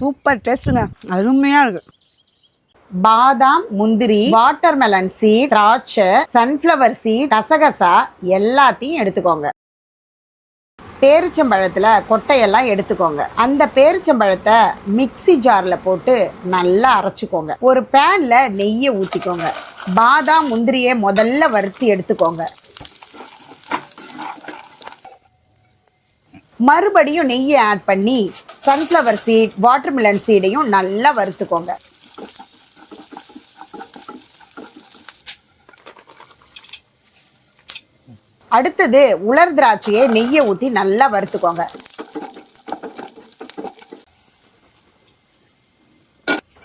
Super டேஸ்ட்டுங்க. அருமையாக இருக்கு. பாதாம் முந்திரி வாட்டர்மெலன் சீட் திராட்சை சன்ஃப்ளவர் சீட் கசகசா எல்லாத்தையும் எடுத்துக்கோங்க. பேரிச்சம்பழத்தில் கொட்டையெல்லாம் எடுத்துக்கோங்க. அந்த பேரிச்சம்பழத்தை மிக்ஸி ஜாரில் போட்டு நல்லா அரைச்சிக்கோங்க. ஒரு பேனில் நெய்யை ஊற்றிக்கோங்க பாதாம் முந்திரியை முதல்ல வறுத்தி எடுத்துக்கோங்க. மறுபடியும் நெய்யை ஆட் பண்ணி சன்ஃப்ளவர் சீட் வாட்டர்மெலன் சீடையும் நல்லா வறுத்துக்கோங்க. அடுத்தது உலர் திராட்சையை நெய்யை ஊற்றி நல்லா வறுத்துக்கோங்க.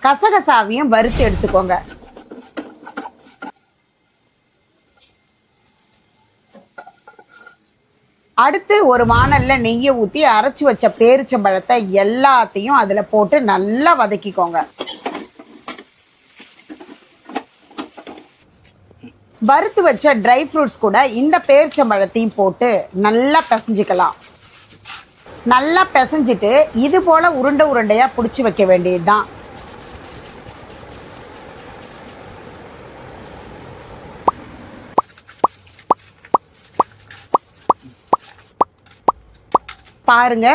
கசகசாவையும் வறுத்து எடுத்துக்கோங்க. அடுத்து ஒரு வாணல்ல நெய்யை ஊற்றி அரைச்சி வச்ச பேரிச்சம்பழத்தை எல்லாத்தையும் அதில் போட்டு நல்லா வதக்கிக்கோங்க. வறுத்து வச்ச ட்ரை ஃப்ரூட்ஸ் கூட இந்த பேரிச்சம்பழத்தையும் போட்டு நல்லா பிசைஞ்சிக்கலாம். நல்லா பிசைஞ்சிட்டு இது போல உருண்டை உருண்டையாக பிடிச்சி வைக்க வேண்டியது தான் பாருங்க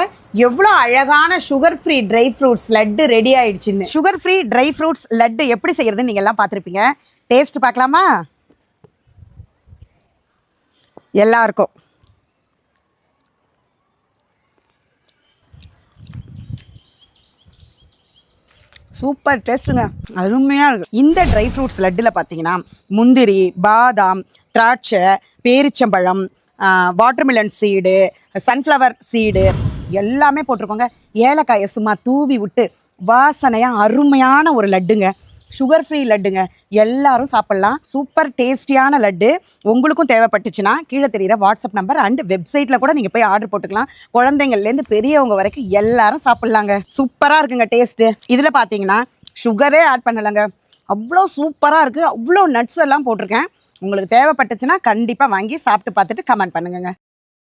எவ்வளோ அழகான sugar free dry fruits laddu ready ஆயிடுச்சுன்னு. Sugar free dry fruits laddu எப்படி செய்யறதுன்னு நீங்கள் எல்லாம் பார்த்துருப்பீங்க. டேஸ்ட் பார்க்கலாமா? எல்லாருக்கும். சூப்பர் டேஸ்ட்டுங்க அருமையாக இருக்கும் இந்த ட்ரை ஃப்ரூட்ஸ் லட்டில் பார்த்தீங்கன்னா முந்திரி பாதாம் திராட்சை பேரிச்சம்பழம் வாட்டர்மிலன் சீடு சன்ஃப்ளவர் சீடு எல்லாமே போட்டிருக்கோங்க. ஏலக்காயை சும்மா தூவி விட்டு வாசனையாக அருமையான ஒரு லட்டுங்க. Sugar free லட்டுங்க. எல்லாரும் சாப்பிட்லாம். சூப்பர் டேஸ்டியான லட்டு. உங்களுக்கும் தேவைப்பட்டுச்சுன்னா கீழே தெரிகிற வாட்ஸ்அப் நம்பர் அண்ட் வெப்சைட்டில் கூட நீங்கள் போய் ஆர்டர் போட்டுக்கலாம். குழந்தைங்கள்லேருந்து பெரியவங்க வரைக்கும் எல்லாரும் சாப்பிட்லாங்க. சூப்பராக இருக்குங்க டேஸ்ட்டு இதில் பார்த்தீங்கன்னா சுகரே ஆட் பண்ணலைங்க. அவ்வளோ சூப்பராக இருக்குது அவ்வளோ நட்ஸ் எல்லாம் போட்டிருக்கேன். உங்களுக்கு தேவைப்பட்டுச்சுன்னா கண்டிப்பாக வாங்கி சாப்பிட்டு பார்த்துட்டு கமெண்ட் பண்ணுங்கங்க.